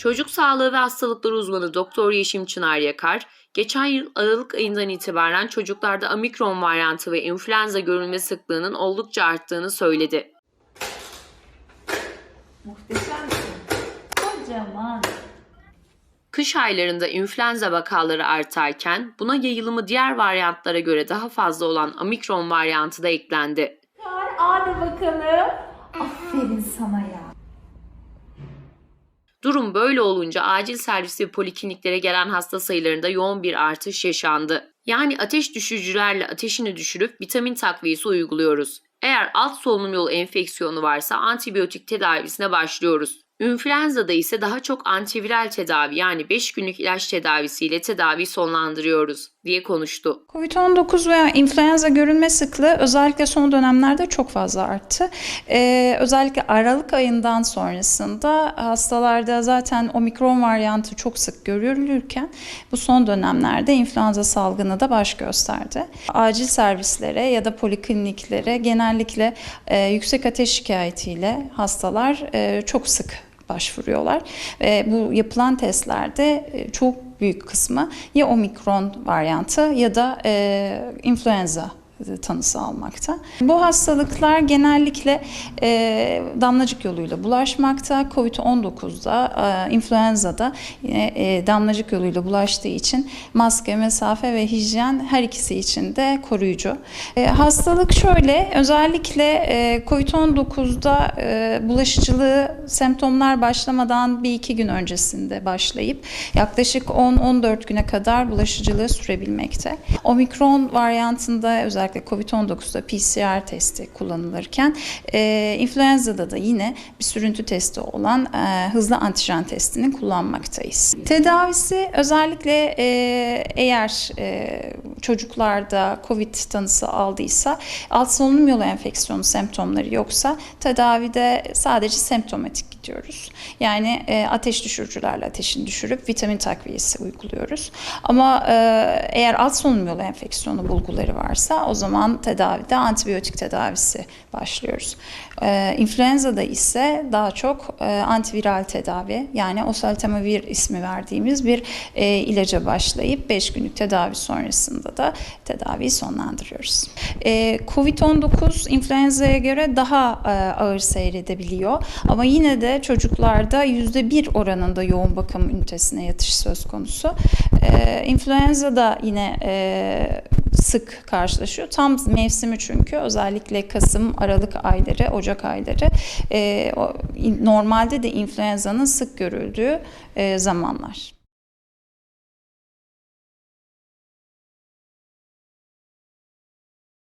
Çocuk sağlığı ve hastalıkları uzmanı Doktor Yeşim Çınar Yakar, geçen yıl Aralık ayından itibaren çocuklarda omikron varyantı ve influenza görülme sıklığının oldukça arttığını söyledi. Muhteşemsin. Kocaman. Kış aylarında influenza vakaları artarken buna yayılımı diğer varyantlara göre daha fazla olan omikron varyantı da eklendi. Hadi bakalım. Aferin sana ya. Durum böyle olunca acil servis ve polikliniklere gelen hasta sayılarında yoğun bir artış yaşandı. Yani ateş düşürücülerle ateşini düşürüp vitamin takviyesi uyguluyoruz. Eğer alt solunum yolu enfeksiyonu varsa antibiyotik tedavisine başlıyoruz. Influenza'da ise daha çok antiviral tedavi yani 5 günlük ilaç tedavisiyle tedavi sonlandırıyoruz diye konuştu. Covid-19 veya influenza görülme sıklığı özellikle son dönemlerde çok fazla arttı. Ee, özellikle Aralık ayından sonrasında hastalarda zaten omikron varyantı çok sık görülürken bu son dönemlerde influenza salgını da baş gösterdi. Acil servislere ya da polikliniklere genellikle e, yüksek ateş şikayetiyle hastalar e, çok sık başvuruyorlar. Ve bu yapılan testlerde e, çok büyük kısmı ya omikron varyantı ya da e, influenza tanısı almakta. Bu hastalıklar genellikle e, damlacık yoluyla bulaşmakta. Covid-19'da, e, influenza'da yine e, damlacık yoluyla bulaştığı için maske, mesafe ve hijyen her ikisi için de koruyucu. E, hastalık şöyle, özellikle e, Covid-19'da e, bulaşıcılığı semptomlar başlamadan bir iki gün öncesinde başlayıp yaklaşık 10-14 güne kadar bulaşıcılığı sürebilmekte. Omikron varyantında özellikle Covid-19'da PCR testi kullanılırken e, influenza'da da yine bir sürüntü testi olan e, hızlı antijen testini kullanmaktayız. Tedavisi özellikle e, eğer e, çocuklarda Covid tanısı aldıysa alt solunum yolu enfeksiyonu semptomları yoksa tedavide sadece semptomatik gidiyoruz. Yani e, ateş düşürücülerle ateşini düşürüp vitamin takviyesi uyguluyoruz. Ama e, eğer alt solunum yolu enfeksiyonu bulguları varsa o zaman tedavide antibiyotik tedavisi başlıyoruz. E, influenza'da ise daha çok e, antiviral tedavi yani oseltamivir ismi verdiğimiz bir e, ilaca başlayıp 5 günlük tedavi sonrasında da tedaviyi sonlandırıyoruz. E, Covid-19 influenza'ya göre daha e, ağır seyredebiliyor ama yine de çocuklarda %1 oranında yoğun bakım ünitesine yatış söz konusu. E, influenza da yine e, sık karşılaşıyor. Tam mevsimi çünkü özellikle Kasım, Aralık ayları, Ocak ayları e, o, normalde de influenza'nın sık görüldüğü e, zamanlar.